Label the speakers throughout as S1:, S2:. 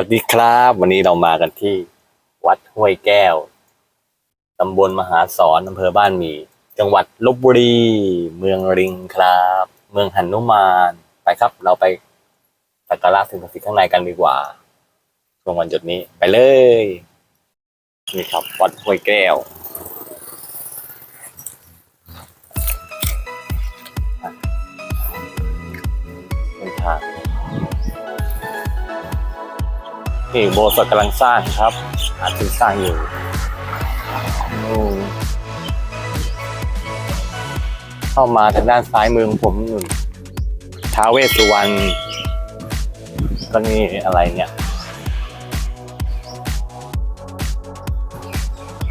S1: วัสดีครับ วันนี้เรามากันที่วัดห้วยแก้ว ตำบลมหาสอนอำเภอบ้านหมีจังหวัดลบบุรี เมืองริงครับ เมืองหันุมานไปครับ เราไปสักการะถึงศักดิ์สิ่งข้างในกันดีกว่าช่วงวันหยุดนี้ไปเลย นี่ครับ วัดห้วยแก้วเป็นทาง นี่โบสถ์กำลังสร้างครับอาจจะสร้างอยู่โอ้เข้ามาทางด้านซ้ายมือของผมหนึ่งท้าเวสสุวรรณก็นี่อะไรเนี่ย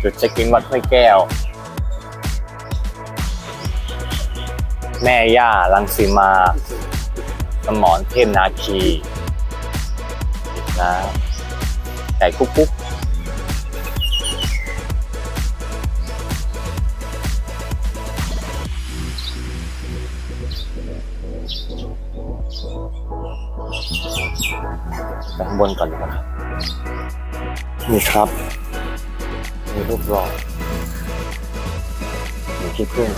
S1: จุดเช็คอินวัดห้วยแก้ว แม่ย่าลังสีมา สมอนเทพนาคีนะ ไก่กุ๊กกุ๊กไปข้างบนก่อนดีกว่าครับนี่ครับมีรูปหล่อมีที่พึ่ง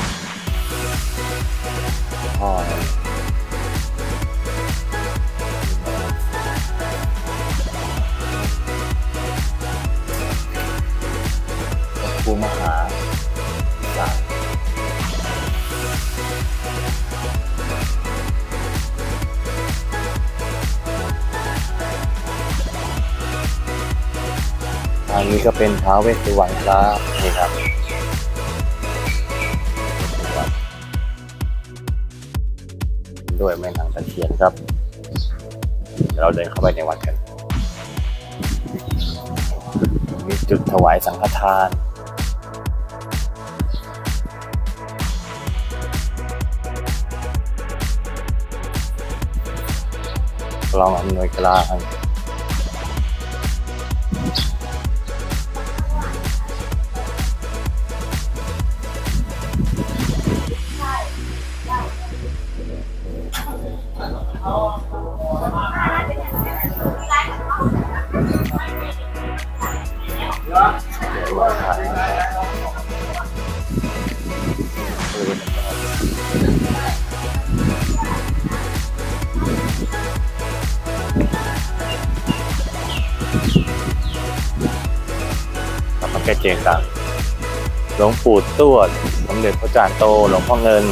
S1: พ่อ ครูมหาศาสตร์ทางนี้ก็เป็นท้าวเวสสุวรรณครับนี่ครับด้วยแม่นางตะเคียนครับเดี๋ยวเราเดินเข้าไปในวัดกัน มีจุดถวายสังฆทาน ลองอำนวยกลางอ๋อ กเจต่างหลวงปู่ตวด สมเด็จพระจารย์โต หลวงพ่อเงิน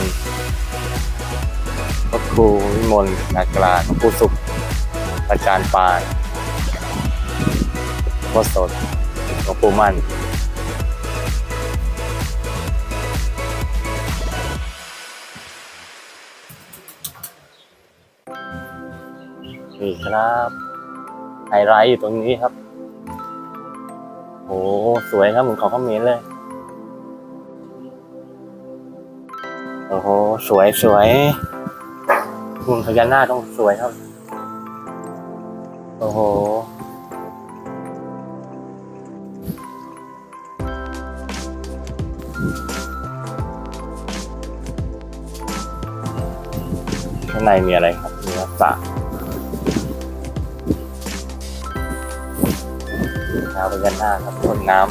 S1: พระครูวิมลนากลาหลวงปู่สุข อาจารย์ปานพ่อสดหลวงปู่มั่นนี่ครับไฮไลท์อยู่ตรงนี้ครับ โอ้สวยครับเหมือนของเขมรเลย โอ้โห สวยสวยหุ่นพญานาคต้องสวยครับ โอ้โหข้างในมีอะไรครับมีสระ เท้าพญานาคครับต้นน้ำ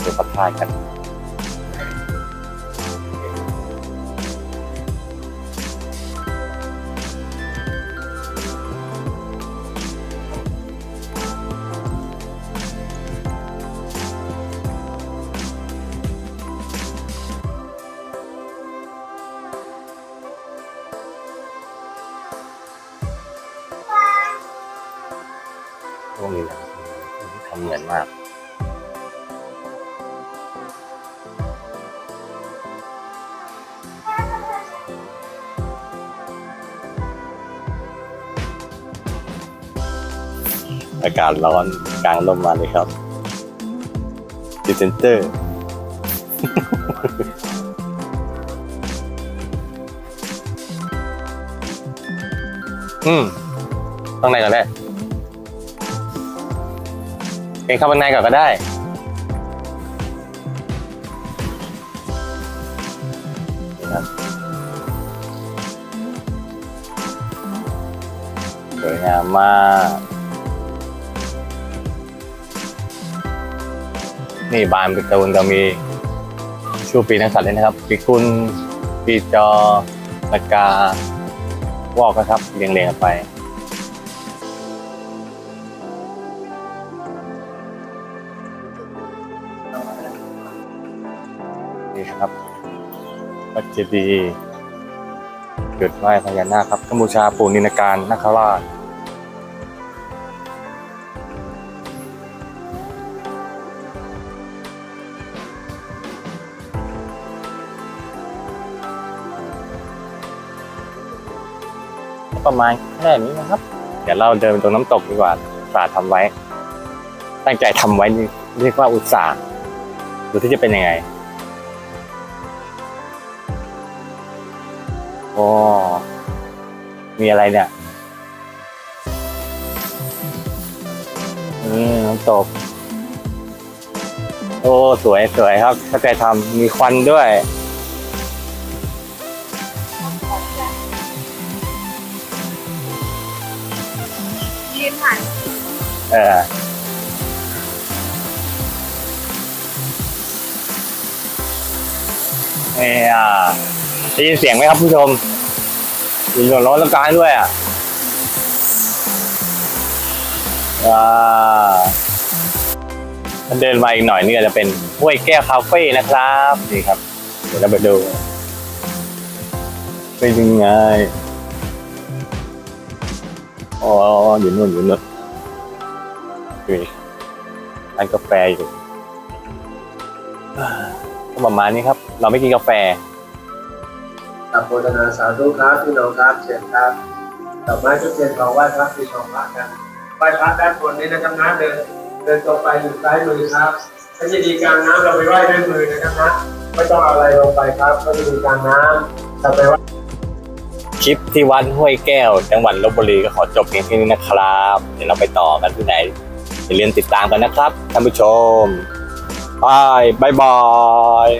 S1: เดี๋ยวพักทายกัน มือากอากาศร้อนกลางลมมาเลยครับดิเซนเตอร์ อืมต้องในก่อนได้ เดินเข้าไปในก่อนก็ได้ สวยงามมาก นี่บานประตูนก็มีชูปีนักสัตว์เลยนะครับปีกุลปีจอตะกาวอกนะครับเรียงๆไป วัดเจดีย์จุดไหว้พญานาคครับกัมพูชาปูนินการนาคราชประมาณแค่นี้นะครับ เดี๋ยวเราเดินไปตรงน้ำตกดีกว่าอุตส่าห์ทำไว้ ตั้งใจทำไว้นี่เรียกว่าอุตส่าห์ดูที่จะเป็นยังไง โอ้มีอะไรเนี่ยนี่น้ำตก โอ้ สวยสวยครับถ้าใจทำมีควันด้วย
S2: ยืนหัน
S1: เออ เนี่ย ได้ยินเสียงไหมครับผู้ชมมีหลอดร้อนต้องการด้วยอะว้าถ้าเดินมาอีกหน่อยนี่ก็จะเป็นห้วยแก้วคาเฟ่นะครับนี่ครับ เดี๋ยวเราไปดูเป็นยังไงอ๋ออยู่นู่นอยู่นู่นมีร้านกาแฟอยู่อ่าก็ประมาณนี้ครับ เราไม่กินกาแฟ
S3: กับโมทนาสาธุครับพี่น้องครับเชิญครับดอกไม้ทุกเทียนของไหว้พระที่ของพระกันไหว้พระด้านบนนี้นะครับนะเดินเดินตรงไปอยู่ซ้ายมือครับถ้าจะดีกลางน้ำเราไปไหว้ด้วยมือนะครับนะไม่ต้องเอาอะไรลงไปครับก็จะดีกลางน้ำเราไปไหว้
S1: คลิปที่วัดห้วยแก้ว จังหวัดลบบุรีก็ขอจบเพียงแค่นี้นะครับ เดี๋ยวเราไปต่อกันที่ไหนอย่าลืมติดตามกันนะครับท่านผู้ชมบายบายบาย